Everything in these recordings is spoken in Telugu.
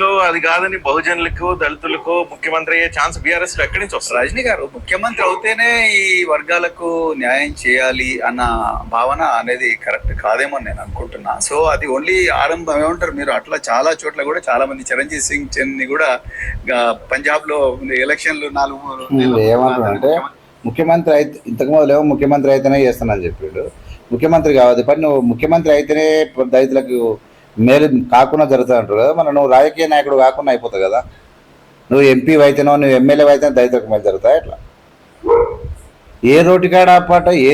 లో అది కాదని బహుజనులకు దళితులకు ముఖ్యమంత్రి అయ్యే ఛాన్స్ బీఆర్ఎస్లో ఎక్కడి నుంచి వస్తుంది? రజనీ గారు ముఖ్యమంత్రి అవుతేనే ఈ వర్గాలకు న్యాయం చేయాలి అన్న భావన అనేది కరెక్ట్ కాదేమో అని నేను అనుకుంటున్నా. సో అది ఓన్లీ ఆరంభం ఏమంటారు మీరు? అట్లా చాలా చోట్ల కూడా చాలా మంది చిరంజీవి సింగ్ చెన్ని కూడా పంజాబ్లో ఎలక్షన్లు నాలుగు అంటే ముఖ్యమంత్రి అయితే ఇంతకు మొదలు ఏమో ముఖ్యమంత్రి అయితేనే చేస్తానని చెప్పాడు. ముఖ్యమంత్రి కావద్దు. పని నువ్వు ముఖ్యమంత్రి అయితేనే దళితులకు మేలు కాకుండా జరుగుతుంది అంటారు కదా. మన నువ్వు రాజకీయ నాయకుడు కాకుండా అయిపోతావు కదా. నువ్వు ఎంపీ అయితేనో నువ్వు ఎమ్మెల్యే అయితే దళితులకు మేలు జరుగుతాయి ఎట్లా? ఏ రోటికాడ ఆ పాట ఏ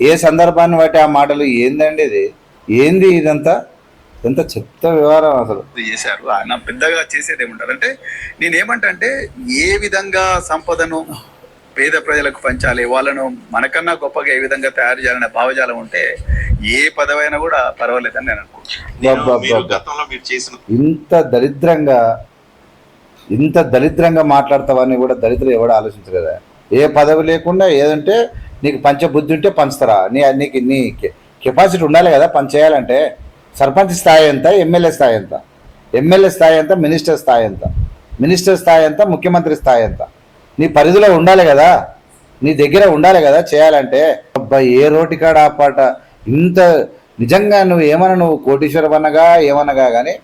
ఏ సందర్భాన్ని బట్టి ఆ మాటలు ఏందండి ఇది? ఏంది ఇదంతా? ఎంత చెత్త వ్యవహారం అసలు. చేశారు. ఆయన పెద్దగా చేసేది ఏమంటారు అంటే నేనేమంటా అంటే ఏ విధంగా సంపదను పేద ప్రజలకు పంచాలి. వాళ్ళను మనకన్నా గొప్పగా ఏ విధంగా తయారు చేయాలనే భావజాలం ఉంటే ఏ పదవైనా కూడా పర్వాలేదని నేను అనుకుంటున్నాను. ఇంత దరిద్రంగా ఇంత దరిద్రంగా మాట్లాడతావని కూడా దరిద్రులు ఎవడు ఆలోచించరు కదా ఏ పదవి లేకుండా ఏదంటే నీకు పంచబుద్ధి ఉంటే పంచుతారా? నీ నీకు నీ కెపాసిటీ ఉండాలి కదా పని చేయాలంటే. సర్పంచ్ స్థాయి ఎంత ఎమ్మెల్యే స్థాయి ఎంత? ఎమ్మెల్యే స్థాయి ఎంత మినిస్టర్ స్థాయి ఎంత? మినిస్టర్ స్థాయి ఎంత ముఖ్యమంత్రి స్థాయి ఎంత? నీ పరిధిలో ఉండాలి కదా. నీ దగ్గర ఉండాలి కదా చేయాలంటే. అబ్బా ఏ రోటి కాడ ఆ పాట? ఇంత నిజంగా నువ్వు ఏమన్నా నువ్వు కోటీశ్వరం అన్నగా ఏమనగా కానీ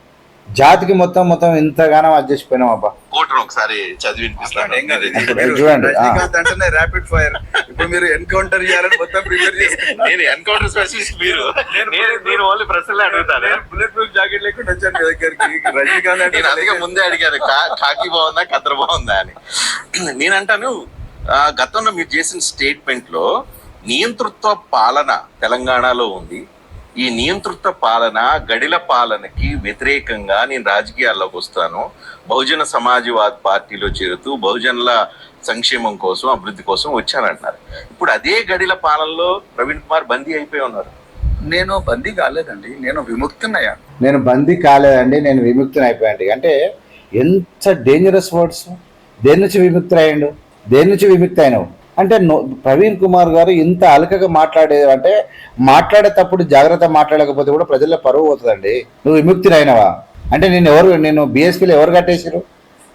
జాతికి మొత్తం మొత్తం ఇంతగానో అడ్జస్ట్పోయినావు అబ్బా కోటను ఒకసారి చదివి చూడండి, అంటేనే ర్యాపిడ్ ఫైర్ ఇప్పుడు మీరు ఎన్కౌంటర్ చేయాలని మొత్తం ప్రిపేర్ నేను ఎన్కౌంటర్ స్పెషలిస్ట్ మీరు. నేను- ఓన్లీ ప్రశ్నలే అడుగుతాను. బుల్లెట్ ప్రూఫ్ జాకెట్ లేకుండా వచ్చాను మీ దగ్గరికి. రజనీకాంత్ అంటే నేను అందుకే ముందే అడిగాను కా- కాకి బాగుందా కద్దరు బాగుందా అని. నేనంటాను ఆ, గతంలో మీరు చేసిన స్టేట్మెంట్లో నియంతృత్వ పాలన తెలంగాణలో ఉంది. ఈ నియంతృత్వ పాలన గడిల పాలనకి వ్యతిరేకంగా నేను రాజకీయాల్లోకి వస్తాను. బహుజన సమాజవాద్ పార్టీలో చేరుతూ బహుజనుల సంక్షేమం కోసం అభివృద్ధి కోసం వచ్చానంటున్నారు. ఇప్పుడు అదే గడిల పాలనలో ప్రవీణ్ కుమార్ బందీ అయిపోయి ఉన్నారు. నేను బందీ కాలేదండి నేను విముక్తున్నయ్యా. నేను బందీ కాలేదండి నేను విముక్తిని అయిపోయాను అంటే ఎంత డేంజరస్ వర్డ్స్ దేని నుంచి విముక్తి అయ్యాడు దేని నుంచి విముక్తి అయినావు అంటే ప్రవీణ్ కుమార్ గారు ఇంత అలకగా మాట్లాడే అంటే మాట్లాడేటప్పుడు జాగ్రత్త మాట్లాడకపోతే కూడా ప్రజల్లో పరువు పోతుందండి. నువ్వు విముక్తినైనవా? అంటే నేను ఎవరు నేను బీఎస్పీలో ఎవరు కట్టేసారు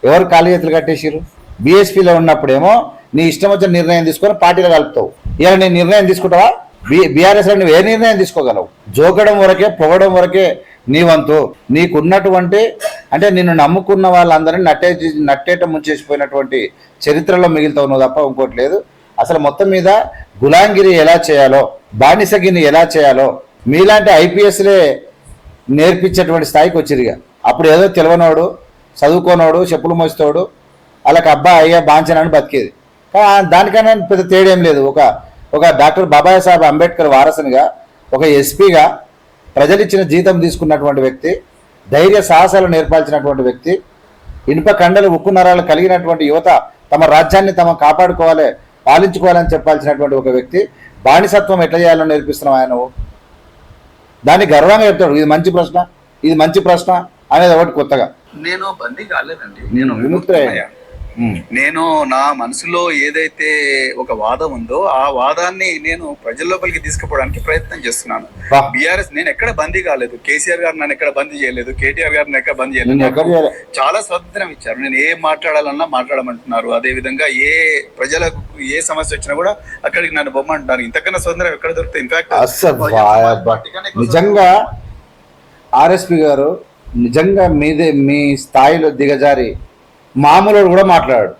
ఎవరు ఖాళీ చేతులు కట్టేసారు బీఎస్పీలో ఉన్నప్పుడేమో నీ ఇష్టం వచ్చిన నిర్ణయం తీసుకొని పార్టీలో కలుపుతావు. ఇలా నేను నిర్ణయం తీసుకుంటావా? బి బీఆర్ఎస్లో నువ్వు ఏ నిర్ణయం తీసుకోగలవు? జోకడం వరకే పొగడం వరకే నీ వంతు నీకున్నటువంటి అంటే నిన్ను నమ్ముకున్న వాళ్ళందరినీ నట్టే నట్టేట ముంచేసిపోయినటువంటి చరిత్రలో మిగులుతావు నువ్వు తప్ప ఇంకోటి లేదు. అసలు మొత్తం మీద గులాంగిరి ఎలా చేయాలో బానిసగిని ఎలా చేయాలో మీలాంటి ఐపీఎస్లే నేర్పించేటువంటి స్థాయికి వచ్చిరిగా అప్పుడు ఏదో తెలియనోడు చదువుకోనోడు చెప్పులు మోస్తోడు వాళ్ళకి అబ్బా అయ్యా బాంచనని బతికేది. దానికన్నా పెద్ద తేడేం లేదు. ఒక ఒక డాక్టర్ బాబాసాహెబ్ అంబేద్కర్ వారసునిగా ఒక ఎస్పీగా ప్రజలిచ్చిన జీతం తీసుకున్నటువంటి వ్యక్తి ధైర్య సాహసాలు నేర్పాల్సినటువంటి వ్యక్తి ఇనుప కండలు ఉక్కు నరాలు కలిగినటువంటి యువత తమ రాజ్యాన్ని తమ కాపాడుకోవాలి పాలించుకోవాలని చెప్పాల్సినటువంటి ఒక వ్యక్తి బానిసత్వం ఎట్లా చేయాలో నేర్పిస్తున్నావు ఆయన. దాన్ని గర్వంగా చెప్తాడు ఇది మంచి ప్రశ్న ఇది మంచి ప్రశ్న అనేది ఒకటి కొత్తగా. నేను బందీ కాలేదండి. నేను విముక్తుడయ్యా. నేను నా మనసులో ఏదైతే ఒక వాదం ఉందో ఆ వాదాన్ని నేను ప్రజల లోపలికి తీసుకుపోవడానికి ప్రయత్నం చేస్తున్నాను. బీఆర్ఎస్ నేను ఎక్కడ బందీ కాలేదు. కేసీఆర్ గారు నన్ను ఎక్కడ బందీ చేయలేదు. కేటీఆర్ గారు ఎక్కడ బందీ చేయలేదు. చాలా స్వాతంత్రం ఇచ్చారు. నేను ఏం మాట్లాడాలన్నా మాట్లాడమంటున్నారు. అదే విధంగా ఏ ప్రజలకు ఏ సమస్య వచ్చినా కూడా అక్కడికి నన్ను బొమ్మంటున్నారు. ఇంతకన్నా స్వతంత్రం ఎక్కడ దొరుకుతుంది? ఇన్ఫాక్ట్. నిజంగా ఆర్ఎస్పి గారు నిజంగా మీదే మీ స్థాయిలో దిగజారి. మామూలు కూడా మాట్లాడాడు.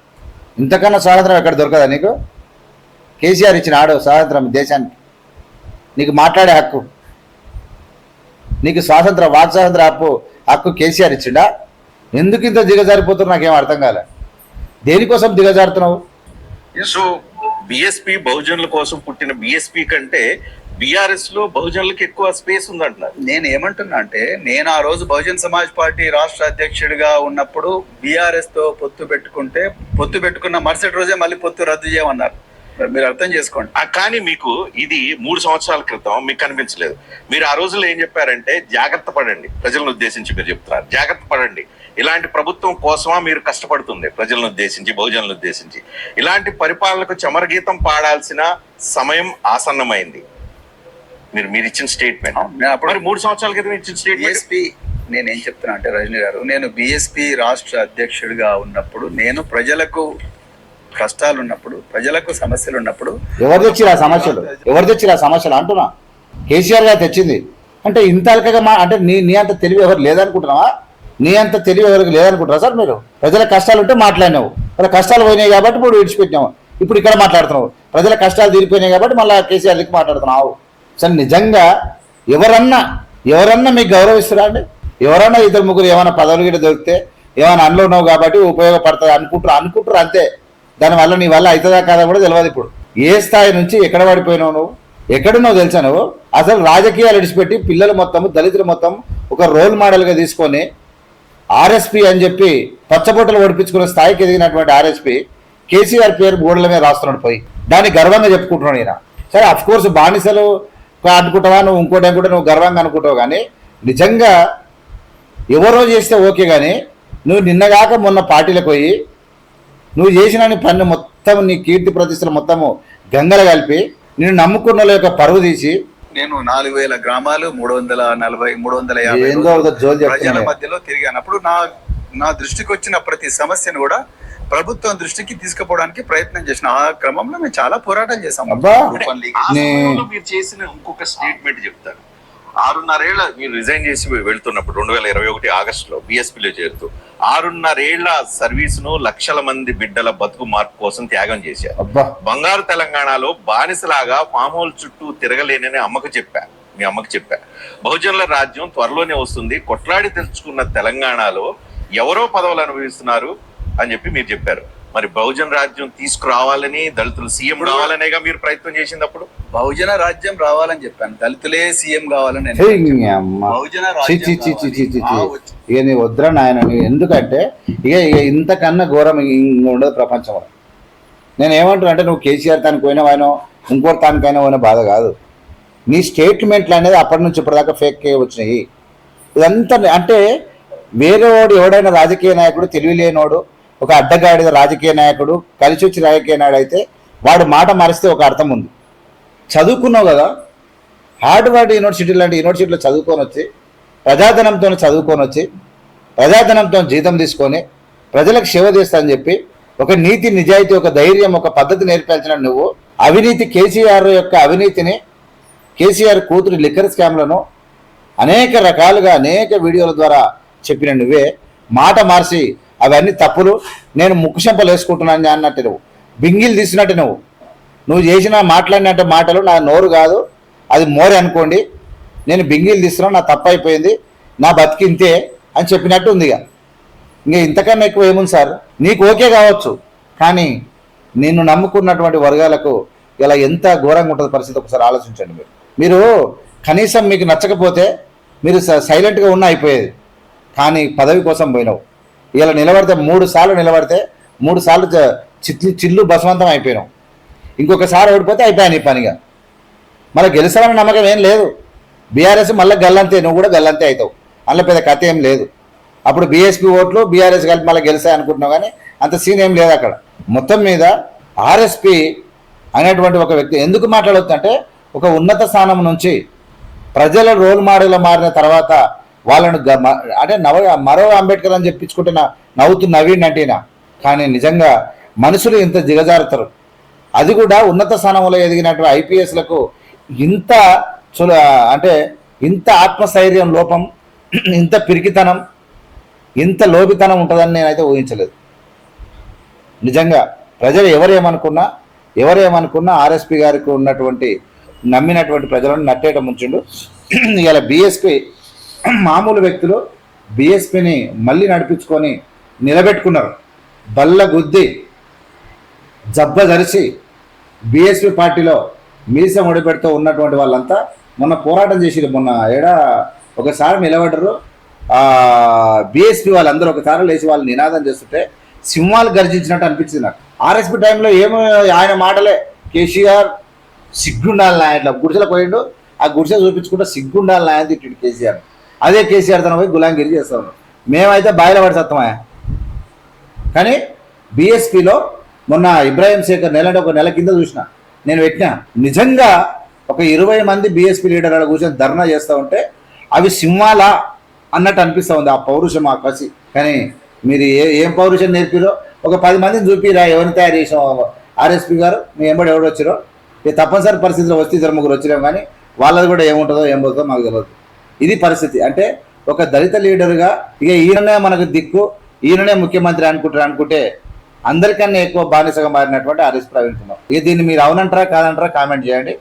ఇంతకన్నా స్వాతంత్రం ఎక్కడ దొరకదా నీకు? కేసీఆర్ ఇచ్చిన ఆడు స్వాతంత్రం దేశానికి. నీకు మాట్లాడే హక్కు. నీకు స్వాతంత్ర వాక్ స్వాతంత్ర హక్కు హక్కు కేసీఆర్ ఇచ్చిండా? ఎందుకు ఇంత దిగజారిపోతున్నా నాకేం అర్థం కాలే. దేనికోసం దిగజారుతున్నావు? సో బిఎస్పీ బహుజనుల కోసం పుట్టిన బిఎస్పి కంటే బిఆర్ఎస్లో బహుజనులకు ఎక్కువ స్పేస్ ఉందంటున్నారు. నేను ఏమంటున్నా అంటే నేను ఆ రోజు బహుజన్ సమాజ్ పార్టీ రాష్ట్ర అధ్యక్షుడిగా ఉన్నప్పుడు బీఆర్ఎస్తో పొత్తు పెట్టుకుంటే పొత్తు పెట్టుకున్న మరుసటి రోజే మళ్ళీ పొత్తు రద్దు చేయమన్నారు. మీరు అర్థం చేసుకోండి. కానీ మీకు ఇది మూడు సంవత్సరాల క్రితం మీకు కనిపించలేదు. మీరు ఆ రోజుల్లో ఏం చెప్పారంటే జాగ్రత్త పడండి. ప్రజలను ఉద్దేశించి మీరు చెప్తున్నారు. జాగ్రత్త పడండి. ఇలాంటి ప్రభుత్వం కోసమా మీరు కష్టపడుతుంది ప్రజలను ఉద్దేశించి బహుజనులను ఉద్దేశించి. ఇలాంటి పరిపాలనకు చమరగీతం పాడాల్సిన సమయం ఆసన్నమైంది. మీరు మీరు ఇచ్చిన స్టేట్మెంట్ నేను అప్పుడు మరి మూడు సంవత్సరాల క్రితం ఇచ్చిన స్టేట్మెంట్ నేను ఏం చెప్తున్నా అంటే రజనీ గారు నేను బిఎస్పి రాష్ట్ర అధ్యక్షుడిగా ఉన్నప్పుడు నేను ప్రజలకు కష్టాలు ఉన్నప్పుడు ప్రజలకు సమస్యలు ఉన్నప్పుడు ఎవరు తెచ్చిరా సమస్యలు? ఎవరు తెచ్చిరా సమస్యలు? అంటున్నా. కేసీఆర్ గారు తెచ్చింది. అంటే ఇంత అలకగా మా అంటే నీ నీ అంత తెలివి ఎవరు లేదనుకుంటున్నావా? నీ అంత తెలివి ఎవరికి లేదనుకుంటారా సార్ మీరు? ప్రజల కష్టాలు ఉంటే మాట్లాడినావు. వాళ్ళ కష్టాలు పోయినాయి కాబట్టి ఇప్పుడు విడిచిపెట్టినావు. ఇప్పుడు ఇక్కడ మాట్లాడుతున్నావు. ప్రజల కష్టాలు తీరిపోయినాయి కాబట్టి మళ్ళీ కేసీఆర్ దగ్గర మాట్లాడుతున్నావు. సార్ నిజంగా ఎవరన్నా ఎవరన్నా మీకు గౌరవిస్తారా అండి ఎవరన్నా ఇద్దరు ముగ్గురు ఏమైనా పదవులు గిట్ట దొరికితే ఏమైనా అందులో ఉన్నావు కాబట్టి ఉపయోగపడుతుంది అనుకుంటారు అనుకుంటారు అంతే. దానివల్ల నీ వల్ల అవుతుందా కాదా కూడా తెలియదు ఇప్పుడు. ఏ స్థాయి నుంచి ఎక్కడ పడిపోయినావు నువ్వు? ఎక్కడున్నావు తెలుసా నువ్వు? అసలు రాజకీయాలు విడిచిపెట్టి పిల్లలు మొత్తం దళితులు మొత్తం ఒక రోల్ మోడల్గా తీసుకొని ఆర్ఎస్పి అని చెప్పి పచ్చబొట్టలు ఓడిపించుకున్న స్థాయికి ఎదిగినటువంటి ఆర్ఎస్పి కేసీఆర్ పేరు గోడల మీద రాస్తున్నాడు పోయి. దాన్ని గర్వంగా చెప్పుకుంటున్నాడు ఈయన. సరే అఫ్ కోర్స్ బానిసలు అనుకుంటావా? నువ్వు ఇంకోటి అనుకుంటే నువ్వు గర్వంగా అనుకుంటావు కానీ నిజంగా ఎవరో చేస్తే ఓకే కానీ నువ్వు నిన్నగాక మొన్న పార్టీలకు పోయి నువ్వు చేసిన నీ పన్ను మొత్తం నీ కీర్తి ప్రతిష్టలు మొత్తము గంగలు కలిపి నేను నమ్ముకున్న వాళ్ళ యొక్క పరువు తీసి నేను నాలుగు వేల గ్రామాలు మూడు వందల నలభై మూడు వందల యాభై మధ్యలో తిరిగానప్పుడు నా నా దృష్టికి వచ్చిన ప్రతి సమస్యను కూడా ప్రభుత్వం దృష్టికి తీసుకుపోవడానికి ప్రయత్నం చేసిన ఆ క్రమంలో మేము చాలా పోరాటం నే- సమయంలో మీరు చేసిన ఇంకొక స్టేట్మెంట్ చెప్తాను. ఆరున్నరేళ్ళ మీరు రిజైన్ చేసి వెళ్తున్నప్పుడు రెండు వేల ఇరవై ఒకటి ఆగస్టులో బిఎస్పీలో చేరుతూ ఆరున్నరేళ్ళ సర్వీసును లక్షల మంది బిడ్డల బతుకు మార్పు కోసం త్యాగం చేశారు. అబ్బా! బంగారు తెలంగాణలో బానిసలాగా ఫామ్ హౌల్ చుట్టూ తిరగలేనని అమ్మకు చెప్పా. మీ అమ్మకు చెప్పా. బహుజనుల రాజ్యం త్వరలోనే వస్తుంది. కొట్లాడి తెచ్చుకున్న తెలంగాణలో ఎవరో పదవులు అనుభవిస్తున్నారు అని చెప్పి మీరు చెప్పారు. మరి బహుజన రాజ్యం తీసుకురావాలని దళితులు సీఎం కావాలనేగా మీరు ప్రయత్నం చేసినప్పుడు బహుజన రాజ్యం రావాలని చెప్పాను. దళితులే సీఎం కావాలని. బహుజన చి, రాజ్యం చి, చి, చి, చి, చి, కావాలి. చి. ఆ వచ్చి- ఇక నీ వద్దురా నాయన ఎందుకంటే ఇక ఇక ఇంతకన్నా ఘోరం ఇంక ఉండదు ప్రపంచంలో నేను ఏమంటున్నా అంటే నువ్వు కేసీఆర్ తానికి పోయినావానో ఇంకోటి తానికైనా పోయిన బాధ కాదు. నీ స్టేట్మెంట్లు అనేది అప్పటి నుంచి ఇప్పటిదాకా ఫేక్ వచ్చినాయి. ఇదంతా అంటే వేరే వాడు ఎవడైనా రాజకీయ నాయకుడు తెలివిలేనోడు ఒక అడ్డగాడిద రాజకీయ నాయకుడు కలిసి వచ్చి రాజకీయ నాయుడు అయితే వాడు మాట మారిస్తే ఒక అర్థం ఉంది. చదువుకున్నావు కదా హార్డ్వర్డ్ యూనివర్సిటీ లాంటి యూనివర్సిటీలో చదువుకొని వచ్చి ప్రజాధనంతో చదువుకొని వచ్చి ప్రజాధనంతో జీతం తీసుకొని ప్రజలకు సేవ చేస్తా అని చెప్పి ఒక నీతి నిజాయితీ ఒక ధైర్యం ఒక పద్ధతి నేర్పించిన నువ్వు అవినీతి కేసీఆర్ యొక్క అవినీతిని కేసీఆర్ కూతురు లిక్కర్ స్కామ్లను అనేక రకాలుగా అనేక వీడియోల ద్వారా చెప్పిన నువ్వే మాట మార్చి అవన్నీ తప్పులు నేను ముక్కుశంపలు వేసుకుంటున్నాను అన్నట్టు నువ్వు బింగిల్ తీసినట్టు నువ్వు. నువ్వు చేసిన మాట్లాడినట్టు మాటలు నా నోరు కాదు అది మోరే అనుకోండి నేను బింగిల్ తీస్తున్నాను నా తప్పు అయిపోయింది నా బతికింతే అని చెప్పినట్టు ఉంది ఇక. ఇంకా ఇంతకన్నా ఎక్కువ ఏముంది సార్? నీకు ఓకే కావచ్చు కానీ నిన్ను నమ్ముకున్నటువంటి వర్గాలకు ఇలా ఎంత ఘోరంగా ఉంటుంది పరిస్థితి ఒకసారి ఆలోచించండి మీరు. మీరు కనీసం మీకు నచ్చకపోతే మీరు స- సైలెంట్గా ఉన్న అయిపోయేది. కానీ పదవి కోసం పోయినావు. ఇలా నిలబడితే మూడు సార్లు నిలబడితే మూడు సార్లు చిట్లు చిల్లు బసవంతం అయిపోయినావు. ఇంకొకసారి ఓడిపోతే అయిపోయాను ఈ పనిగా. మళ్ళీ గెలుస్తామని నమ్మకం ఏం లేదు. బీఆర్ఎస్ మళ్ళీ గల్లంతే నువ్వు కూడా గల్లంతే అవుతావు. అందులో పెద్ద కథ ఏం లేదు. అప్పుడు బీఎస్పీ ఓట్లు బీఆర్ఎస్ కలిపి మళ్ళీ గెలిస్తాయి అనుకుంటున్నావు కానీ అంత సీన్ ఏం లేదు అక్కడ. మొత్తం మీద ఆర్ఎస్పి అనేటువంటి ఒక వ్యక్తి ఎందుకు మాట్లాడవచ్చు అంటే ఒక ఉన్నత స్థానం నుంచి ప్రజల రోల్ మోడల్ మారిన తర్వాత వాళ్ళను అంటే నవ మరో అంబేద్కర్ అని చెప్పించుకుంటే నా- నవ్వుతూ నవీన్ అంటేనా? కానీ నిజంగా మనుషులు ఇంత దిగజారుతారు. అది కూడా ఉన్నత స్థానంలో ఎదిగినటువంటి ఐపీఎస్లకు ఇంత చుల అంటే ఇంత ఆత్మస్థైర్యం లోపం ఇంత పిరికితనం ఇంత లోపితనం ఉంటుందని నేనైతే ఊహించలేదు. నిజంగా ప్రజలు ఎవరేమనుకున్నా ఎవరేమనుకున్నా ఆర్ఎస్పి గారికి ఉన్నటువంటి నమ్మినటువంటి ప్రజలను నట్టేట ముంచుండు. ఇలా బీఎస్పీ మామూలు వ్యక్తులు బీఎస్పీని మళ్ళీ నడిపించుకొని నిలబెట్టుకున్నారు. బల్ల గుద్ది జబ్బ ధరిచి బీఎస్పీ పార్టీలో మీసం ఒడిపెడుతూ ఉన్నటువంటి వాళ్ళంతా మొన్న పోరాటం చేసిరు మొన్న ఏడా ఒకసారి నిలబడ్డరు. బీఎస్పీ వాళ్ళందరూ ఒకసారి లేచి వాళ్ళు నినాదం చేస్తుంటే సింహాలు గర్జించినట్టు అనిపించింది నాకు. ఆర్ఎస్పీ టైంలో ఏమో ఆయన మాటలే. కేసీఆర్ సిగ్గుండాలి ఆయన ఇట్లా గుడిసెలకు పోయిండు. ఆ గుడిసె చూపించుకుంటే సిగ్గుండాలి నాయన తిట్టిండు కేసీఆర్. అదే కేసీఆర్ తన పోయి గులాంగిరి చేస్తాం మేమైతే బాయిల పడి సత్తమాయా కానీ బీఎస్పీలో మొన్న ఇబ్రాహీం శేఖర్ నెల ఒక నెల కింద చూసిన. నేను పెట్టిన. నిజంగా ఒక ఇరవై మంది బీఎస్పీ లీడర్ అలా కూర్చొని ధర్నా చేస్తూ ఉంటే అవి సింహాలా అన్నట్టు అనిపిస్తూ ఉంది. ఆ పౌరుషం ఆ కసి. కానీ మీరు ఏ ఏం పౌరుషం నేర్పిరో? ఒక పది మందిని చూపిరా ఎవరిని తయారు చేసాం ఆర్ఎస్పి గారు మీ ఎంబడి ఎవడు వచ్చారో ఇది తప్పనిసరి పరిస్థితిలో వస్తే ఇద్దరు ముగ్గురు వచ్చినాం కానీ వాళ్ళది కూడా ఏముంటుందో ఏం పోతుందో మాకు తెలియదు ఇది పరిస్థితి. అంటే ఒక దళిత లీడర్గా ఇక ఈయననే మనకు దిక్కు ఈయననే ముఖ్యమంత్రి అనుకుంటారు అనుకుంటే అందరికన్నా ఎక్కువ బానిసగా మారినటువంటి హరీష్ ప్రవీణ్ కుమార్. ఇక దీన్ని మీరు అవునంటారా కాదంటారా కామెంట్ చేయండి.